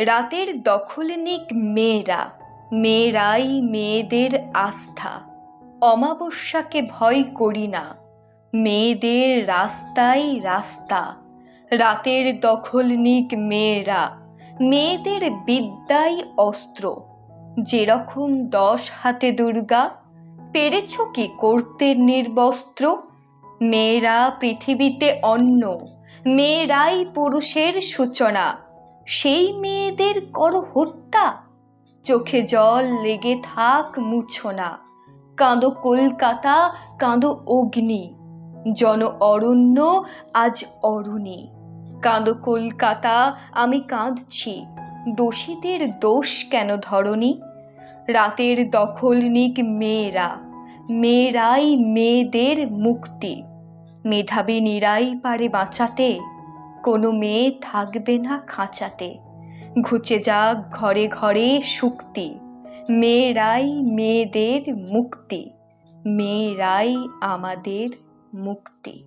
রাতের দখল নিক মেয়েরা, মেয়েরাই মেয়েদের আস্থা। অমাবস্যাকে ভয় করি না, মেয়েদের রাস্তাই রাস্তা। রাতের দখল নিক মেয়েরা, মেয়েদের বিদ্যাই অস্ত্র। যেরকম দশ হাতে দুর্গা, পেরেছ কি করতে নির্বস্ত্র? মেয়েরা পৃথিবীতে অন্য, মেয়েরাই পুরুষের সূচনা। সেই মেয়েদের কর হত্যা। চোখে জল লেগে থাক মুছো না। কাঁদো কলকাতা, কাঁদো অগ্নি। জন অরণ্য, আজ অরুণী। কাঁদো কলকাতা, আমি কাঁদছি। দোষীদের দোষ কেন ধরণী? রাতের দখল নিক মেয়েরা। মেয়েরাই মেয়েদের মুক্তি। মেধাবী নিরাই পারে বাঁচাতে। কোনো মেয়ে থাকবে না খাঁচাতে। ঘুচে যাক ঘরে ঘরে শুক্তি। মেয়েরাই মেয়েদের মুক্তি। মেয়েরাই আমাদের মুক্তি।